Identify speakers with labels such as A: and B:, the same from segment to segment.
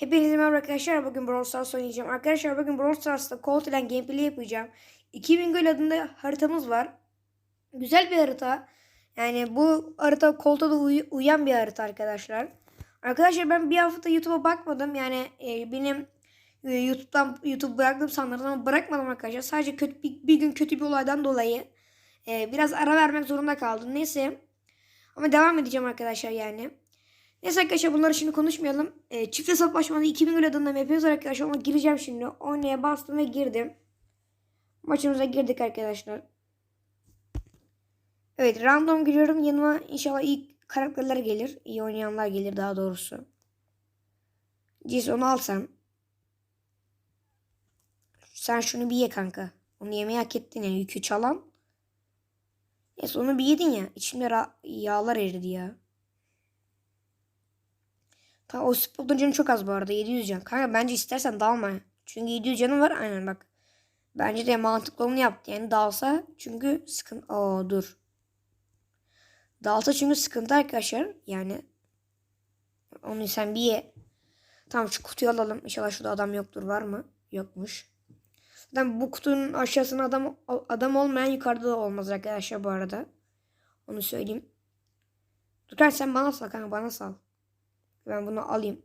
A: Hepinize merhaba arkadaşlar. Bugün Brawl Stars oynayacağım. Arkadaşlar bugün Brawl Stars'ta Colt ile gameplay yapacağım. 2000 gol adında haritamız var. Güzel bir harita. Yani bu harita Colt'a da uy- uyan bir harita arkadaşlar. Arkadaşlar ben bir hafta YouTube'a bakmadım. Yani e, benim e, YouTube'dan YouTube bıraktım sanırım ama bırakmadım arkadaşlar. Sadece kötü bir, bir gün kötü bir olaydan dolayı e, biraz ara vermek zorunda kaldım. Neyse. Ama devam edeceğim arkadaşlar yani. Neyse arkadaşlar bunları şimdi konuşmayalım. E, çift hesaplaşmada 2000 gol adında yapıyoruz arkadaşlar ama gireceğim şimdi. Oynaya bastım ve girdim. Maçımıza girdik arkadaşlar. Evet random giriyorum. Yanıma inşallah iyi karakterler gelir. İyi oynayanlar gelir daha doğrusu. Cis onu al sen. Şunu bir ye kanka. Onu yemeyi hak ettin yani yükü çalan. Neyse onu bir yedin ya. İçimde yağlar eridi ya. Tamam o spotun canı çok az bu arada 700 can. Kanka bence istersen dalma. Çünkü 700 canı var aynen bak. Bence de mantıklı onu yaptı. Yani dalsa çünkü sıkıntı. Oo dur. Dalsa çünkü sıkıntı arkadaşlar. Yani onu sen bir ye. Tamam şu kutuyu alalım. İnşallah şurada adam yoktur. Var mı? Yokmuş. Zaten bu kutunun aşağısında adam adam olmayan yukarıda da olmaz arkadaşlar bu arada. Onu söyleyeyim. Dur sen bana sal kanka bana sal. Ben bunu alayım.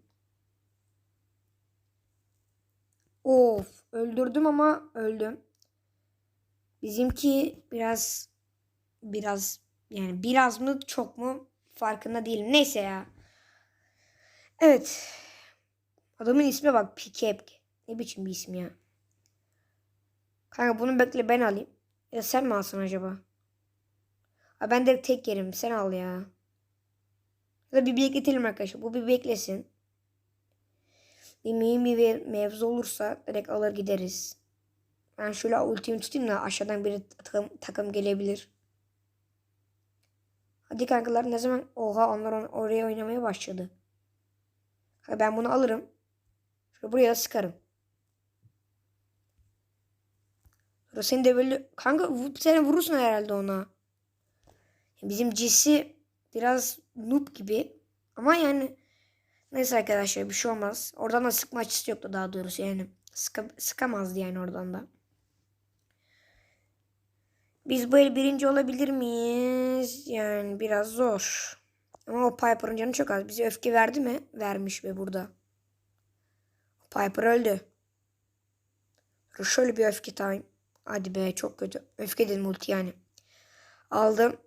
A: Of öldürdüm ama öldüm. Bizimki biraz biraz yani biraz mı çok mu farkında değilim. Neyse ya. Evet. Adamın ismi bak Pikep. Ne biçim bir isim ya. Kanka bunu bekle ben alayım. Ya sen mi alsın acaba? Ha, ben de tek yerim. Sen al ya. Ya bir bekletelim arkadaşlar. Bu bir beklesin. Bir mühim bir mevzu olursa direkt alır gideriz. Ben şöyle ultimi tutayım da aşağıdan bir takım, takım gelebilir. Hadi kankalar ne zaman? Oha onlar on- oraya oynamaya başladı. Ha, ben bunu alırım. Şöyle buraya da sıkarım. Seni de böyle... Kanka vu- sen vurursun herhalde ona. Bizim cisi biraz noob gibi. Ama yani neyse arkadaşlar bir şey olmaz. Oradan da sıkma açısı yoktu daha doğrusu yani. Sıka, sıkamazdı yani oradan da. Biz böyle birinci olabilir miyiz? Yani biraz zor. Ama o Piper'ın canı çok az. Bize öfke verdi mi? Vermiş ve burada. Piper öldü. Şöyle bir öfke time. Hadi be çok kötü. Öfke dedim ulti yani. Aldım.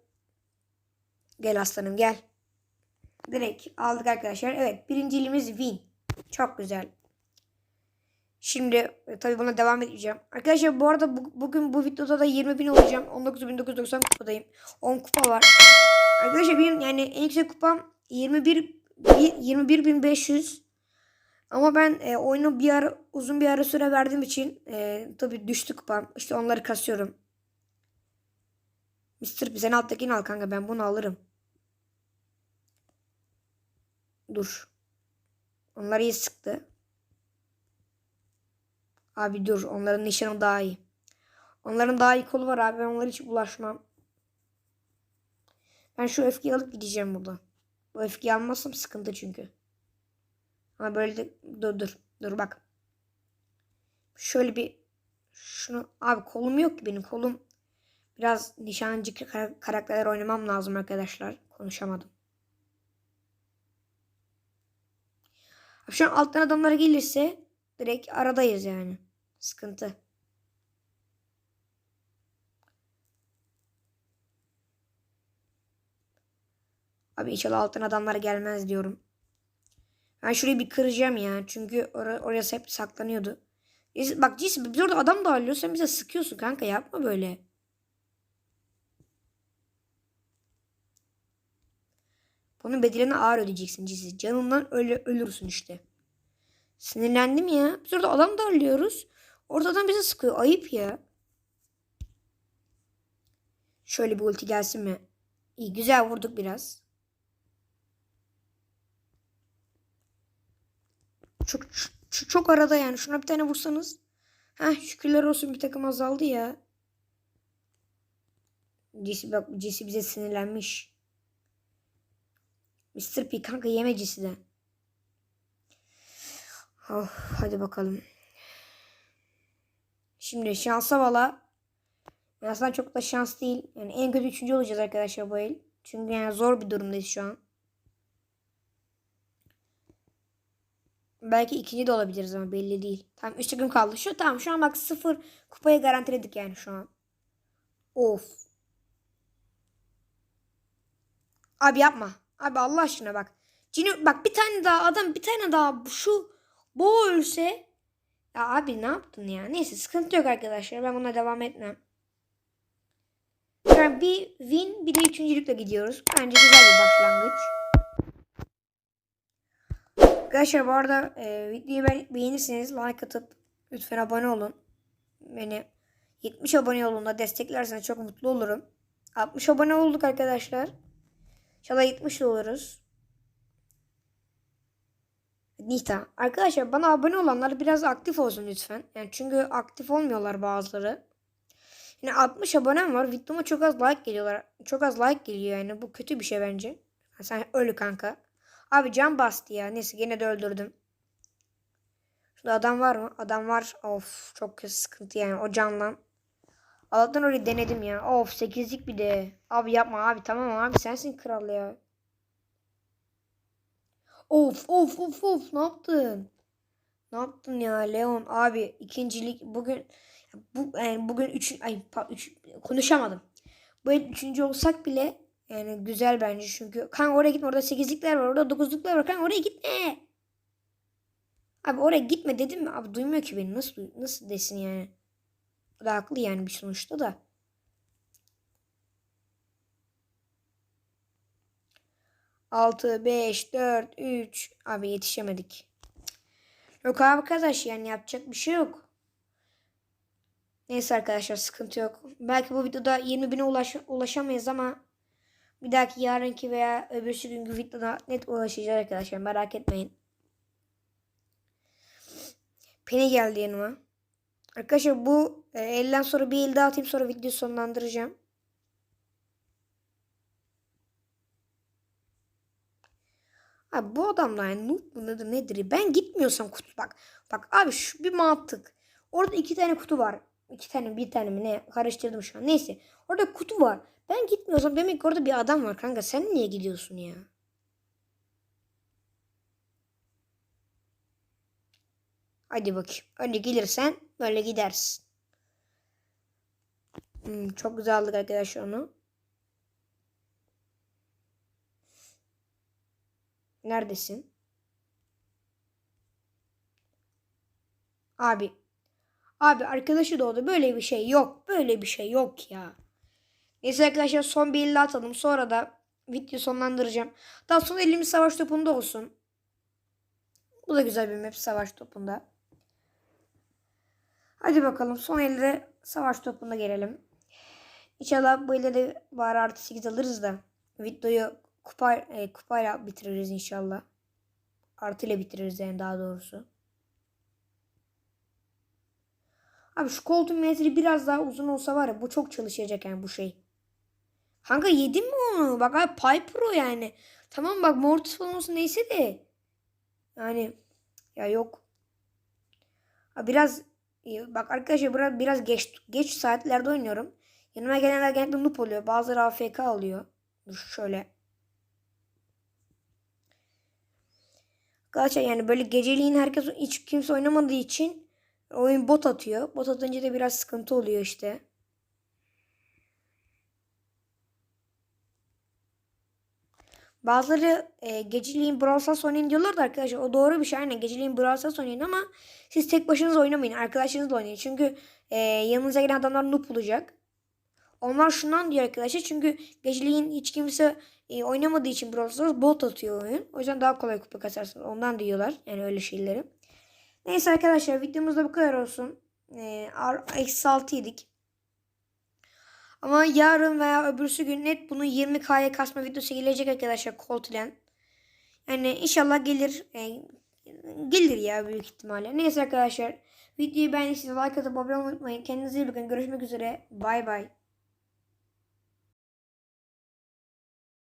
A: Gel aslanım gel. Direkt aldık arkadaşlar. Evet birinciliğimiz win. Çok güzel. Şimdi e, tabii buna devam edeceğim. Arkadaşlar bu arada bu- bugün bu videoda da 20 bin olacağım. 19.990 kupadayım. 10 kupa var. Arkadaşlar benim yani en yüksek kupam 21 21.500. Ama ben e, oyunu bir ara uzun bir ara süre verdiğim için e, tabii düştü kupam. İşte onları kasıyorum. Mr. Sen alttakini al kanka ben bunu alırım. Dur. Onlar iyi sıktı. Abi dur. Onların nişanı daha iyi. Onların daha iyi kolu var abi. Ben onlara hiç bulaşmam. Ben şu öfkeyi alıp gideceğim burada. Bu öfkeyi almazsam sıkıntı çünkü. Ama böyle de dur dur. Dur bak. Şöyle bir şunu abi kolum yok ki benim kolum biraz nişancı kar- karakterler oynamam lazım arkadaşlar. Konuşamadım. Şu an alttan adamlara gelirse direkt aradayız yani. Sıkıntı. Abi inşallah alttan adamlar gelmez diyorum. Ben şurayı bir kıracağım ya. Çünkü or orası hep saklanıyordu. Bak Cis biz orada adam da alıyor. Sen bize sıkıyorsun kanka yapma böyle. Bunun bedelini ağır ödeyeceksin Cis. Canından öyle ölürsün işte. Sinirlendim ya. Biz orada adam da alıyoruz. Orada adam bize sıkıyor. Ayıp ya. Şöyle bir ulti gelsin mi? İyi güzel vurduk biraz. Çok, çok, çok arada yani. Şuna bir tane vursanız. Heh şükürler olsun bir takım azaldı ya. Jesse bak Jesse bize sinirlenmiş. Mr. P kanka yeme Jesse'den. Oh, hadi bakalım. Şimdi şansa valla. Aslında çok da şans değil. Yani en kötü üçüncü olacağız arkadaşlar bu el. Çünkü yani zor bir durumdayız şu an. Belki ikinci de olabiliriz ama belli değil. Tamam 3 gün kaldı. Şu tamam şu an bak sıfır kupayı garantiledik yani şu an. Of. Abi yapma. Abi Allah aşkına bak. Cini bak bir tane daha adam bir tane daha şu bu ölse ya abi ne yaptın ya? Neyse sıkıntı yok arkadaşlar. Ben buna devam etmem. Yani bir win bir de üçüncülükle gidiyoruz. Bence güzel bir başlangıç. Arkadaşlar bu arada e, videoyu be- beğenirseniz like atıp lütfen abone olun. Beni 70 abone yolunda desteklerseniz çok mutlu olurum. 60 abone olduk arkadaşlar. İnşallah 70 de oluruz. Nita. Arkadaşlar bana abone olanlar biraz aktif olsun lütfen. Yani çünkü aktif olmuyorlar bazıları. Yine 60 abonem var. Videoma çok az like geliyorlar. Çok az like geliyor yani. Bu kötü bir şey bence. Sen ölü kanka. Abi can bastı ya. Neyse gene de öldürdüm. Şurada adam var mı? Adam var. Of çok sıkıntı yani o canlan. Allah'tan orayı denedim ya. Of 8'lik bir de. Abi yapma abi tamam abi sensin kral ya. Of of of of ne yaptın? Ne yaptın ya Leon abi ikincilik bugün bu yani bugün üç ay üç, konuşamadım. Bu üçüncü olsak bile yani güzel bence çünkü kanka oraya gitme orada sekizlikler var orada dokuzluklar var kanka oraya gitme. Abi oraya gitme dedim mi? Abi duymuyor ki beni nasıl nasıl desin yani. O da haklı yani bir sonuçta da. Altı, beş, dört, üç. Abi yetişemedik. Yok abi arkadaş yani yapacak bir şey yok. Neyse arkadaşlar sıkıntı yok. Belki bu videoda 20 bine ulaş ulaşamayız ama bir dahaki yarınki veya öbürsü günkü videoda net ulaşacağız arkadaşlar merak etmeyin. Penny geldi yanıma. Arkadaşlar bu e, elden sonra bir el daha atayım sonra videoyu sonlandıracağım. Abi bu adamlar yani noob mu nedir nedir? Ben gitmiyorsam kutu bak. Bak abi şu bir mantık. Orada iki tane kutu var. İki tane bir tane mi ne karıştırdım şu an. Neyse. Orada kutu var. Ben gitmiyorsam demek ki orada bir adam var kanka. Sen niye gidiyorsun ya? Hadi bakayım. Öyle gelirsen böyle gidersin. Hmm, çok güzel aldık arkadaşlar onu. Neredesin? Abi. Abi arkadaşı doğdu. Böyle bir şey yok. Böyle bir şey yok ya. Neyse arkadaşlar son bir elli atalım. Sonra da video sonlandıracağım. Daha sonra elimiz savaş topunda olsun. Bu da güzel bir map savaş topunda. Hadi bakalım son elde savaş topuna gelelim. İnşallah bu elde de bari artı 8 alırız da videoyu kupa, e, kupayla bitiririz inşallah. Artı ile bitiririz yani daha doğrusu. Abi şu koltuğun menzili biraz daha uzun olsa var ya bu çok çalışacak yani bu şey. Kanka yedin mi onu? Bak abi Piper o yani. Tamam bak Mortis falan olsun neyse de. Yani ya yok. Ha, biraz bak arkadaşlar biraz, biraz geç geç saatlerde oynuyorum. Yanıma gelenler genellikle noob oluyor. Bazıları AFK oluyor. Dur şöyle. Arkadaşlar yani böyle geceliğin herkes hiç kimse oynamadığı için oyun bot atıyor. Bot atınca da biraz sıkıntı oluyor işte. Bazıları e, geceliğin Brawl Stars oynayın diyorlar da arkadaşlar o doğru bir şey. Aynen geceliğin Brawl Stars oynayın ama siz tek başınıza oynamayın. Arkadaşlarınızla oynayın. Çünkü e, yanınıza gelen adamlar noob olacak. Onlar şundan diyor arkadaşlar. Çünkü geceliğin hiç kimse e, oynamadığı için Brawl Stars bot atıyor oyun. O yüzden daha kolay kupa kasarsınız. Ondan diyorlar. Yani öyle şeyleri. Neyse arkadaşlar videomuzda bu kadar olsun. E, eksi 6 yedik. Ama yarın veya öbürsü gün net bunu 20K'ya kasma videosu gelecek arkadaşlar Colt ile. Yani inşallah gelir. E, gelir ya büyük ihtimalle. Neyse arkadaşlar. Videoyu beğendiyseniz like atıp abone olmayı unutmayın. Kendinize iyi bakın. Görüşmek üzere. Bay bay.